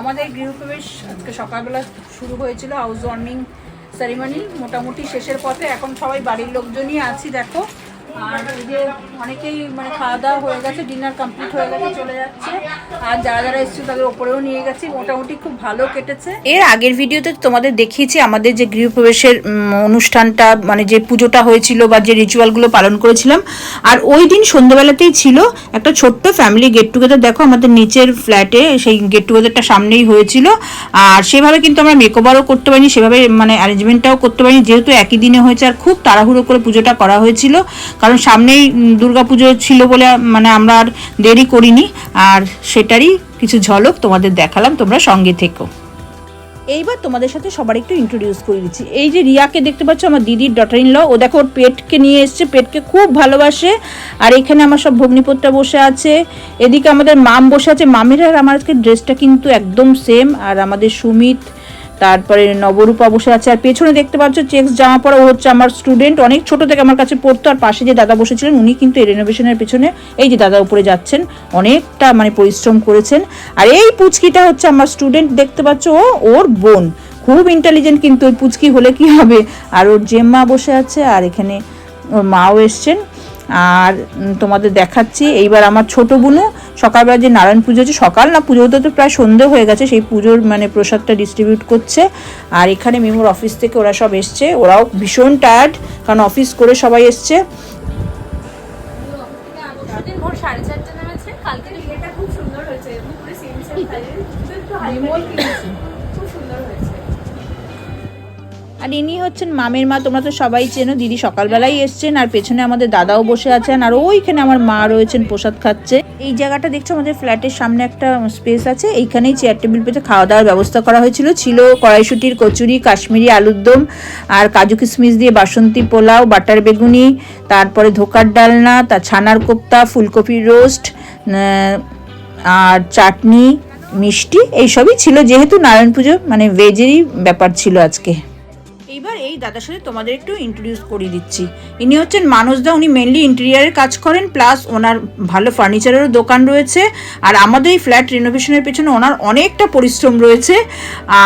আমাদের গৃহপ্রবেশ আজকে সকালবেলা শুরু হয়েছিল হাউস ওয়ার্মিং সেরিমনি মোটামুটি শেষের পথে। এখন সবাই বাড়ির লোকজনই আছি, দেখো। আর এই যে অনেকেই মানে খাওয়া দাওয়া হয়ে গেছে ডিনার কমপ্লিট হয়ে গেছে, চলে যাচ্ছে। আর যারা যারা এসেছিল তাদের ওপরেও নিয়ে গেছি, মোটামুটি খুব ভালো কেটেছে। এর আগের ভিডিওতে তোমাদের দেখিয়েছি আমাদের যে গৃহপ্রবেশের অনুষ্ঠানটা মানে যে পুজোটা হয়েছিল বা যে রিচুয়ালগুলো পালন করেছিলাম। আর ওই দিন সন্ধ্যাবেলাতেই ছিল একটা ছোট্ট ফ্যামিলি গেট টুগেদার দেখো আমাদের নিচের ফ্ল্যাটে সেই গেট টুগেদারটা সামনেই হয়েছিল। আর সেভাবে কিন্তু আমরা মেকওভারও করতে পারিনি, সেভাবে মানে অ্যারেঞ্জমেন্টটাও করতে পারিনি। যেহেতু একই দিনে হয়েছে, আর খুব তাড়াহুড়ো করে পুজোটা করা হয়েছিল। কারণ সামনেই দুর্গা পুজো ছিল বলে মানে আমরা আর দেরি করিনি। আর সেটারই কিছু ঝলক তোমাদের দেখালাম, তোমরা সঙ্গে থেকো। এইবার তোমাদের সাথে সবার একটু ইন্ট্রোডিউস করে দিচ্ছি। এই যে রিয়াকে দেখতে পাচ্ছ, আমার দিদির ডটার ইন ল ও দেখো ওর পেটকে নিয়ে এসছে, পেটকে খুব ভালোবাসে। আর এখানে আমার সব ভগ্নিপতটা বসে আছে। এদিকে আমাদের মাম বসে আছে। মামের আর আমার আজকে ড্রেসটা কিন্তু একদম সেম আর আমাদের সুমিত তারপরে নবরূপা বসে আছে, আর পেছনে দেখতে পাচ্ছ চেক্স জামা পরা, ও হচ্ছে আমার স্টুডেন্ট অনেক ছোট থেকে আমার কাছে পড়তো, আর পাশে যে দাদা বসেছিলেন, উনি কিন্তু এই রেনোভেশনের পেছনে, এই যে দাদা উপরে যাচ্ছেন, অনেকটা মানে পরিশ্রম করেছেন। আর এই পুচকিটা হচ্ছে আমার স্টুডেন্ট দেখতে পাচ্ছ, ও ওর বোন। খুব ইন্টেলিজেন্ট কিন্তু ওই পুচকি হলে কি হবে? আর ওর জেম্মা বসে আছে, আর এখানে ওর মাও এসছেন। আর তোমাদের দেখাচ্ছি। এইবার আমার ছোট বোনও সকালবেলা যে নারায়ণ পুজো হচ্ছে সকাল না পুজো হতে তো প্রায় সন্ধে হয়ে গেছে সেই পুজোর মানে প্রসাদটা ডিস্ট্রিবিউট করছে। আর এখানে মেমোর অফিস থেকে ওরা সব এসছে। ওরাও ভীষণ টায়ার্ড কারণ অফিস করে সবাই এসছে। খুব সুন্দর হয়েছে। আর ইনি হচ্ছেন মামের মা, তোমরা তো সবাই চেনো, দিদি সকালবেলাই এসছেন, আর পেছনে আমাদের দাদাও বসে আছেন, আর ওইখানে আমার মা রয়েছেন, প্রসাদ খাচ্ছে। এই জায়গাটা দেখছ, আমাদের ফ্ল্যাটের সামনে একটা স্পেস আছে, এইখানেই চেয়ার টেবিল পেতে খাওয়া দাওয়ার ব্যবস্থা করা হয়েছিল। ছিল কড়াইশুটির কচুরি, কাশ্মীরি আলুর দম, আর কাজু কিশমিশ দিয়ে বাসন্তী পোলাও, বাটার বেগুনি, তারপরে ধোকার ডালনা, তা ছানার কোপ্তা, ফুলকপির রোস্ট আর চাটনি, মিষ্টি এইসবই ছিল। যেহেতু নারায়ণ পুজো মানে ভেজেরই ব্যাপার ছিল আজকে। এইবার এই দাদার সাথে তোমাদের একটু ইন্ট্রোডিউস করিয়ে দিচ্ছি। ইনি হচ্ছেন মানসদা উনি মেনলি ইন্টেরিয়ারের কাজ করেন প্লাস ওনার ভালো ফার্নিচারেরও দোকান রয়েছে, আর আমাদের এই ফ্ল্যাট রিনোভেশনের পেছনে ওনার অনেকটা পরিশ্রম রয়েছে।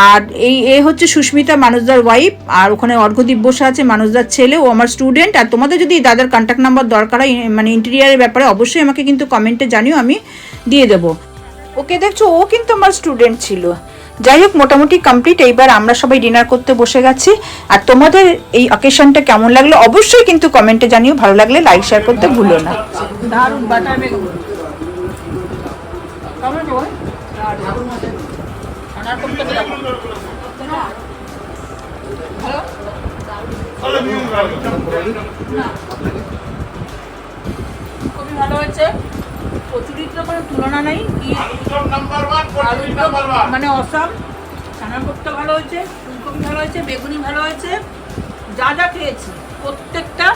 আর এই, এ হচ্ছে সুস্মিতা মানুষদার ওয়াইফ আর ওখানে অর্ঘদীপ বসে আছে মানুষদার ছেলে, ও আমার স্টুডেন্ট আর তোমাদের যদি দাদার কন্ট্যাক্ট নাম্বার দরকার হয় মানে ইন্টেরিয়ারের ব্যাপারে অবশ্যই আমাকে কিন্তু কমেন্টে জানিও, আমি দিয়ে দেবো। ওকে দেখছ, ও কিন্তু আমার স্টুডেন্ট ছিল। যাই হোক মোটামুটি কমপ্লিট এইবার আমরা সবাই ডিনার করতে বসে গেছি। আর তোমাদের এই অকেশনটা কেমন লাগল অবশ্যই কিন্তু কমেন্টে জানিও। ভালো লাগলে লাইক শেয়ার করতে ভুলো না। দেখো। ভালো? হয়েছে। কচুরির তো কোনো তুলনা নেই। মানে অসাম ছানার কোপ্তা ভালো হয়েছে ফুলকপি ভালো হয়েছে বেগুনি ভালো হয়েছে। যা যা খেয়েছি প্রত্যেকটা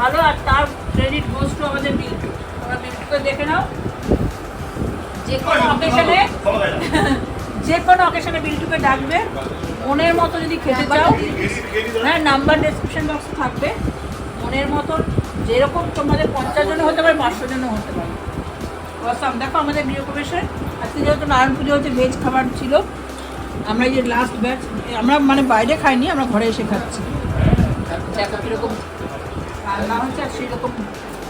ভালো আর তার ক্রেডিট গোস টু আমাদের বিল্টু তোমরা বিল্টুকে দেখে নাও। যে কোনো অকেশনে যে কোনো অকেশনে বিল্টুকে ডাকবে মনের মতো যদি খেতে চাও। হ্যাঁ নাম্বার ডেসক্রিপশন বক্সে থাকবে। মনের মতন যেরকম তোমাদের পঞ্চাশ জনে হতে পারে পাঁচশো জনও হতে পারে। অসাম দেখো আমাদের গৃহপ্রবেশে আজকে যেহেতু নারায়ণ পুজো হচ্ছে ভেজ খাবার ছিল আমরা এই যে লাস্ট ব্যাচ আমরা মানে বাইরে খাইনি আমরা ঘরে এসে খাচ্ছি। দেখো কীরকম রান্না হচ্ছে আর সেই রকম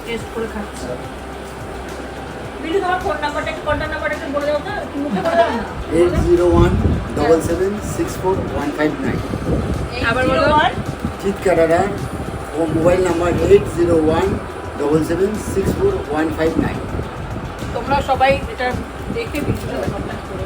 টেস্ট করে খাচ্ছি? বিলু তোমার ফোন নাম্বারটা একটু কন্ট্যাক্ট নাম্বারটা একটু বলে দাও তো একটু মুখে বলে দাও না। Eight zero one double seven six four one five nine আবার বলো। ও mobile number eight zero one double seven six four one five nine তোমরা সবাই এটা দেখে ভিডিওটা কন্ট্যাক্ট করো।